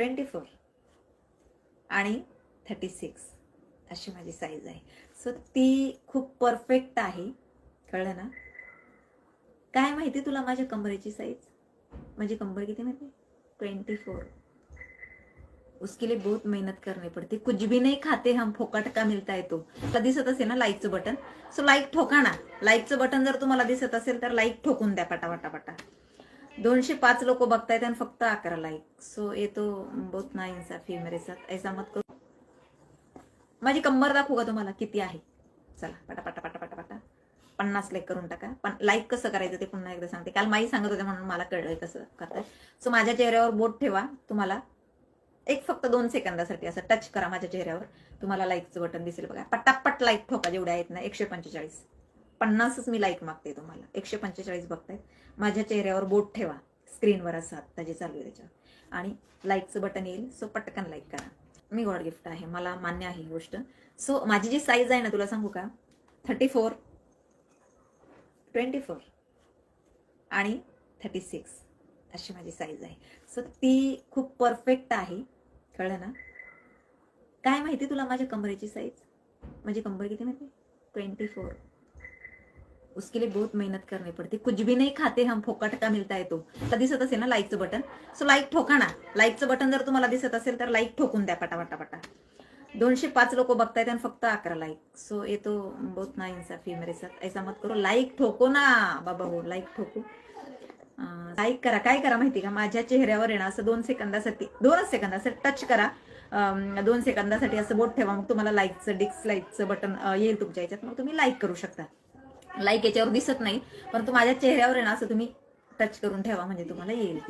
Twenty four. आणि thirty six. अशी माझी साईज आहे. सो ती खूप परफेक्ट आहे. कळलं ना? काय माहिती तुला माझ्या कंबरेची साईज माझी कंबर किती माहिती? Twenty four. उसके लिए बहुत मेहनत करनी पड़ती. कुछ भी नहीं खाते हम फोकट का मिलता है तो दिसत असेल ना लाईकचं बटन सो लाईक ठोका ना. लाईकचं बटन जर तुम्हाला दिसत असेल तर लाईक ठोकून द्या पटापटा पटा दोनशे पाच लोक बघतायत आणि फक्त अकरा लाईक सो ये तो बहुत ना इंसाफी मेरे साथ ऐसा मत करू. माझी कंबर दाखवू का तुम्हाला? किती आहे? चला पटा पटा पटा पटा पटा पन्नास लाईक करून टाका. पण लाईक कसं करायचं ते पुन्हा एकदा सांगते. काल माई सांगत होते म्हणून मला कळलंय कसं करताय. सो माझ्या चेहऱ्यावर बोट ठेवा. तुम्हाला एक फक्त दोन सेकंदासाठी असं टच करा माझ्या चेहऱ्यावर. तुम्हाला लाईकचं बटन दिसेल बघा. पटापट लाईक ठोका. जेवढ्या आहेत ना एकशे पंचेचाळीस. पन्नासच मी लाईक मागते तुम्हाला. एकशे पंचेचाळीस बघतायत. माझ्या चेहऱ्यावर बोट ठेवा. स्क्रीनवर असं आत्ता जे चालू आहे त्याच्यावर आणि लाईकचं बटन येईल सो पटकन लाईक करा. मी गॉड गिफ्ट आहे. मला मान्य आहे ही गोष्ट. सो माझी जी साईज आहे ना तुला सांगू का? थर्टी फोर ट्वेंटी फोर आणि थर्टी सिक्स अशी माझी साईज आहे. सो ती खूप परफेक्ट आहे. कळलं ना? काय माहिती तुला माझ्या कमरेची साईज माझी कंबर किती माहिती? ट्वेंटी फोर उसके लिए बहुत मेहनत करनी पड़ती कुछ भी नहीं खाते हम फोकट का मिलता है तो। दिसत असेल ना लाईकचं बटन सो लाईक ठोका ना. लाईकचं बटन जर तुम्हाला दिसत असेल तर लाईक ठोकून द्या पटापटा पटा. दोनशे पाच लोक बघतायत आणि फक्त अकरा लाईक सो ये तो बहुत ना इन्साफी मेरे साथ. ऐसा मत करो लाईक ठोको ना बाबा हो लाईक ठोको. लाईक करा. काय करा माहिती का? माझ्या चेहऱ्यावर येणं असं दोन सेकंदासाठी दोनच सेकंदासाठी टच करा. दोन सेकंदासाठी असं बोट ठेवा. मग तुम्हाला लाईकचं डिक्स लाईकचं बटन येईल तुमच्या याच्यात. मग तुम्ही लाईक करू शकता. लाईक याच्यावर दिसत नाही. परंतु माझ्या चेहऱ्यावर आहे ना असं तुम्ही टच करून ठेवा म्हणजे तुम्हाला येईल.